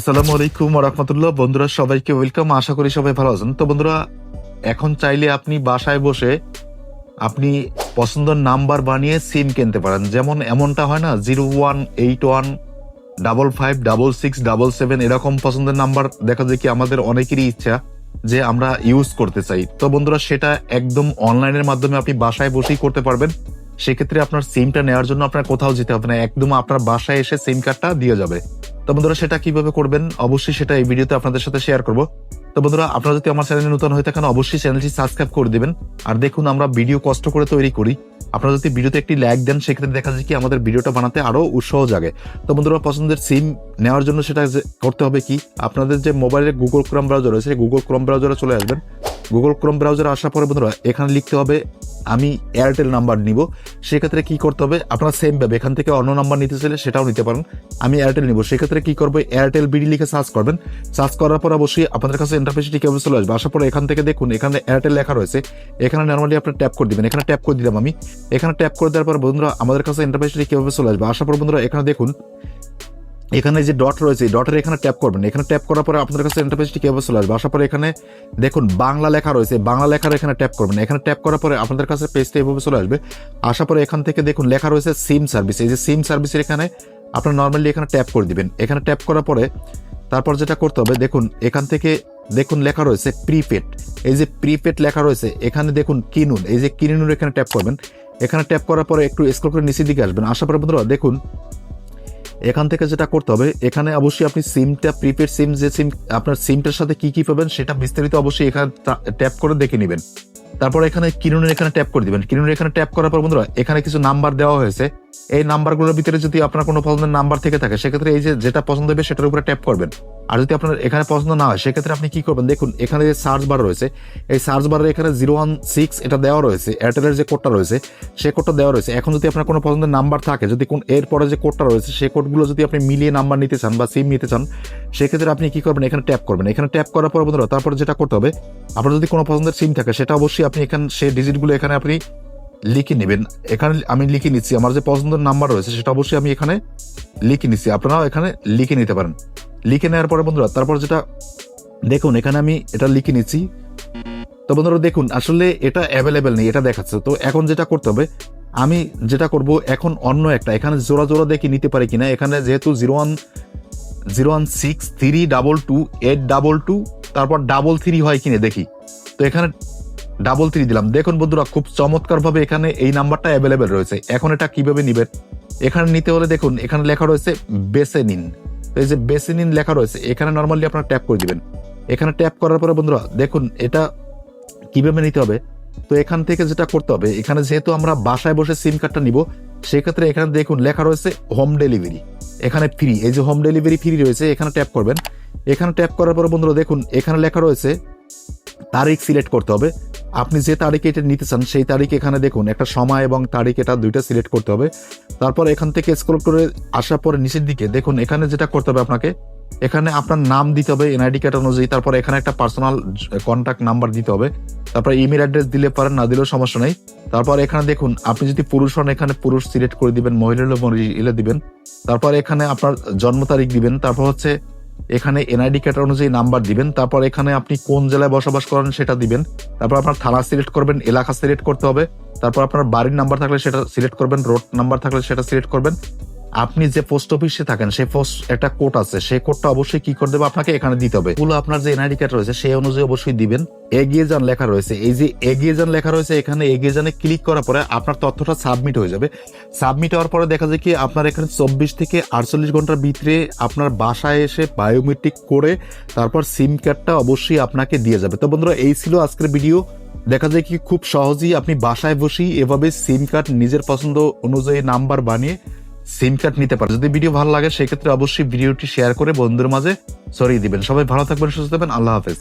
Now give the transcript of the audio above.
আসসালামু আলাইকুম রহমতুল্লাহ বন্ধুরা, সবাইকে ওয়েলকাম। আশা করি সবাই ভালো আছেন। তো বন্ধুরা, এখন চাইলে আপনি বাসায় বসে আপনি পছন্দের নাম্বার বানিয়ে সিম কিনতে পারেন। যেমন এমনটা হয় না, zero one eight one double five double six double seven এরকম পছন্দের নাম্বার দেখা যায় কি আমাদের অনেকেরই ইচ্ছা যে আমরা ইউজ করতে চাই। তো বন্ধুরা, সেটা একদম অনলাইনের মাধ্যমে আপনি বাসায় বসেই করতে পারবেন। সেক্ষেত্রে আপনার সিমটা নেওয়ার জন্য আপনার কোথাও যেতে হবে না। একদম আপনার বাসায় এসে সিম কার্ডটা দিয়ে যাবে। তো বন্ধুরা, সেটা কীভাবে করবেন? অবশ্যই সেটা এই ভিডিওতে আপনাদের সাথে শেয়ার করব। তো বন্ধুরা, আপনারা যদি আমার চ্যানেলে নতুন হয়ে থাকেন, অবশ্যই চ্যানেলটি সাবস্ক্রাইব করে দিবেন। আর দেখুন, আমরা ভিডিও কষ্ট করে তৈরি করি। আপনারা যদি ভিডিওতে একটি লাইক দেন, সেক্ষেত্রে দেখা যায় কি আমাদের ভিডিওটা বানাতে আরও উৎসাহ জাগে। তো বন্ধুরা, পছন্দের সিম নেওয়ার জন্য সেটা করতে হবে কি, আপনাদের যে মোবাইলের গুগল ক্রোম ব্রাউজার রয়েছে গুগল ক্রোম ব্রাউজারে চলে আসবেন। গুগল ক্রোম ব্রাউজারে আসার পরে বন্ধুরা, এখানে লিখতে হবে আমি এয়ারটেল নাম্বার নিব। সেক্ষেত্রে কি করতে হবে? আপনারা সেম ভাবে এখান থেকে অন্য নাম্বার নিতে চাইলে সেটাও নিতে পারেন। আমি এয়ারটেল নিব। সেক্ষেত্রে কি করব? এয়ারটেল বিডি লিখে সার্চ করবেন। সার্চ করার পর অবশ্যই আপনাদের কাছে ইন্টারফেসটি কেবল চলে আসবে? আসার পরে এখান থেকে দেখুন, এখানে এয়ারটেল লেখা রয়েছে। এখানে নর্মালি আপনি ট্যাপ করে দিবেন। এখানে ট্যাপ করে দিলাম আমি। এখানে ট্যাপ করে দেওয়ার পর বন্ধুরা, আমাদের কাছে ইন্টারফেসটি কীভাবে চলে আসবে? আসার পর বন্ধুরা, এখানে দেখুন এখানে যে ডট রয়েছে, এই ডটের এখানে ট্যাপ করবেন। এখানে ট্যাপ করার পরে আপনাদের কাছে ইন্টারফেসটি কীভাবে চলে আসবে? আসার পরে এখানে দেখুন, বাংলা লেখা রয়েছে। বাংলা লেখার এখানে ট্যাপ করবেন। এখানে ট্যাপ করার পরে আপনাদের কাছে পেজটা এভাবে চলে আসবে। আসার পরে এখান থেকে দেখুন, লেখা রয়েছে সিম সার্ভিস এই যে সিম সার্ভিসের এখানে আপনার নর্মালি এখানে ট্যাপ করে দিবেন। এখানে ট্যাপ করার পরে তারপর যেটা করতে হবে, দেখুন, এখান থেকে দেখুন লেখা রয়েছে প্রিপেড এই যে প্রিপেড লেখা রয়েছে, এখানে দেখুন কিনুন। এই যে কিনুন এখানে ট্যাপ করবেন। এখানে ট্যাপ করার পরে একটু স্ক্রল করে নিচের দিকে আসবেন। আসার পরে বন্ধুরা, দেখুন এখান থেকে যেটা করতে হবে, এখানে অবশ্যই আপনি সিমটা, প্রিপেড সিম, যে সিম আপনার সিমটার সাথে কি কি পাবেন সেটা বিস্তারিত অবশ্যই এখানে ট্যাপ করে দেখে নেবেন। তারপর এখানে কিনুনের এখানে ট্যাপ করে দিবেন। কিনুনের এখানে ট্যাপ করার পর বন্ধুরা, এখানে কিছু নাম্বার দেওয়া হয়েছে। এই নাম্বারগুলোর ভিতরে যদি আপনার কোনো পছন্দের নাম্বার থেকে থাকে, সেক্ষেত্রে এই যে যেটা পছন্দ হবে সেটার উপরে ট্যাপ করবেন। আর যদি আপনার এখানে পছন্দ না হয়, সেক্ষেত্রে আপনি কি করবেন? দেখুন, এখানে যে সার্চ বার রয়েছে, এই সার্চ বারের এখানে জিরো ওয়ান সিক্স এটা দেওয়া রয়েছে, এয়ারটেলের যে কোডটা রয়েছে সেই কোডটা দেওয়া রয়েছে। এখন যদি আপনার কোনো পছন্দের নাম্বার থাকে, যদি কোন এরপরে যে কোডটা রয়েছে সেই কোডগুলো যদি আপনি মিলিয়ে নাম্বার নিতে চান বা সিম নিতে চান, সেক্ষেত্রে আপনি কি করবেন? এখানে ট্যাপ করবেন। এখানে ট্যাপ করার পর বন্ধুরা, তারপর যেটা করতে হবে, আপনার যদি কোনো পছন্দের সিম থাকে, সেটা অবশ্যই আপনি এখানে সেই ডিজিটগুলো এখানে আপনি লিখে নেবেন। এখানে আমি লিখে নিচ্ছি, আমার যে পছন্দের নাম্বার রয়েছে সেটা অবশ্যই আমি এখানে লিখে নিচ্ছি। আপনারাও এখানে লিখে নিতে পারেন। লিখে নেওয়ার পরে বন্ধুরা, তারপর যেটা, দেখুন, এখানে আমি এটা লিখে নিচ্ছি। তো বন্ধুরা, দেখুন, আসলে এটা অ্যাভেলেবেল নেই, এটা দেখাচ্ছে। তো এখন যেটা করতে হবে, আমি যেটা করব, এখন অন্য একটা, এখানে জোড়া জোড়া দেখি নিতে পারি কিনা। এখানে যেহেতু zero one zero one six three double two, eight double two, তারপর ডাবল থ্রি হয় কিনা দেখি। তো এখানে ডাবল থ্রি দিলাম। দেখুন বন্ধুরা, খুব চমৎকার ভাবে এখানে এই নাম্বারটা অ্যাভেলেবেল রয়েছে। এখন এটা কীভাবে নিবেন? এখানে নিতে হলে দেখুন, এখানে লেখা রয়েছে বেসে নিন এই যে বেসে নিন লেখা রয়েছে, এখানে নর্মালি আপনারা ট্যাপ করে দিবেন। এখানে ট্যাপ করার পরে বন্ধুরা, দেখুন এটা কীভাবে নিতে হবে। তো এখান থেকে যেটা করতে হবে, এখানে যেহেতু আমরা বাসায় বসে সিম কার্ডটা নিব, সেক্ষেত্রে এখানে দেখুন লেখা রয়েছে হোম ডেলিভারি এখানে ফ্রি এই যে হোম ডেলিভারি ফ্রি রয়েছে, এখানে ট্যাপ করবেন। এখানে ট্যাপ করার পরে বন্ধুরা, দেখুন, এখানে লেখা রয়েছে তারিখ সিলেক্ট করতে হবে। আপনি যে তারিখে এটা নিতে চান, সেই তারিখ এখানে দেখুন, একটা সময় এবং তারিখ এটা দুইটা সিলেক্ট করতে হবে। তারপর এখান থেকে স্ক্রল করে আসার পরে নিচের দিকে দেখুন, এখানে যেটা করতে হবে আপনাকে, এখানে আপনার নাম দিতে হবে, এনআইডি কার্ড অনুযায়ী, তারপর এখানে একটা পার্সোনাল কন্ট্যাক্ট নাম্বার দিতে হবে। তারপর ইমেল অ্যাড্রেস দিলে পারেন, না দিলেও সমস্যা নেই। তারপর এখানে দেখুন, আপনি যদি পুরুষ হন, এখানে পুরুষ সিলেক্ট করে দিবেন, মহিলা হলে মহিলা দিবেন। তারপর এখানে আপনার জন্ম তারিখ দিবেন, তারপর হচ্ছে এখানে এনআইডি কার্ড অনুযায়ী নাম্বার দিবেন, তারপর এখানে আপনি কোন জেলায় বসবাস করেন সেটা দিবেন, তারপর আপনার থানা সিলেক্ট করবেন, এলাকা সিলেক্ট করতে হবে, তারপর আপনার বাড়ির নাম্বার থাকলে সেটা সিলেক্ট করবেন, রোড নাম্বার থাকলে সেটা সিলেক্ট করবেন আপনি যে পোস্ট অফিসে থাকেন সেই পোস্ট একটা কোড আছে সেই কোডটা অবশ্যই কি করে দেবে আপনাকে এখানে দিতে হবে। পুরো আপনার যে এনআইডি কার্ড রয়েছে সেই অনুযায়ী অবশ্যই দিবেন। এগিয়ে যান লেখা রয়েছে, এই যে এগিয়ে যান লেখা রয়েছে, এখানে এগিয়ে যানে ক্লিক করার পরে আপনার তথ্যটা সাবমিট হয়ে যাবে। সাবমিট হওয়ার পরে দেখা যায় কি, আপনার এখানে চব্বিশ থেকে আটচল্লিশ ঘণ্টার ভিতরে আপনার বাসায় এসে বায়োমেট্রিক করে তারপর সিম কার্ডটা অবশ্যই আপনাকে দিয়ে যাবে। তো বন্ধুরা, এই ছিল আজকের ভিডিও দেখা যায় কি, খুব সহজেই আপনি বাসায় বসেই এভাবে সিম কার্ড নিজের পছন্দ অনুযায়ী নাম্বার বানিয়ে সিম কার্ড নিতে পারে। যদি ভিডিও ভালো লাগে, সেক্ষেত্রে অবশ্যই ভিডিওটি শেয়ার করে বন্ধুদের মাঝে ছড়িয়ে দিবেন। সবাই ভালো থাকবেন, সুস্থ থাকবেন। আল্লাহ হাফেজ।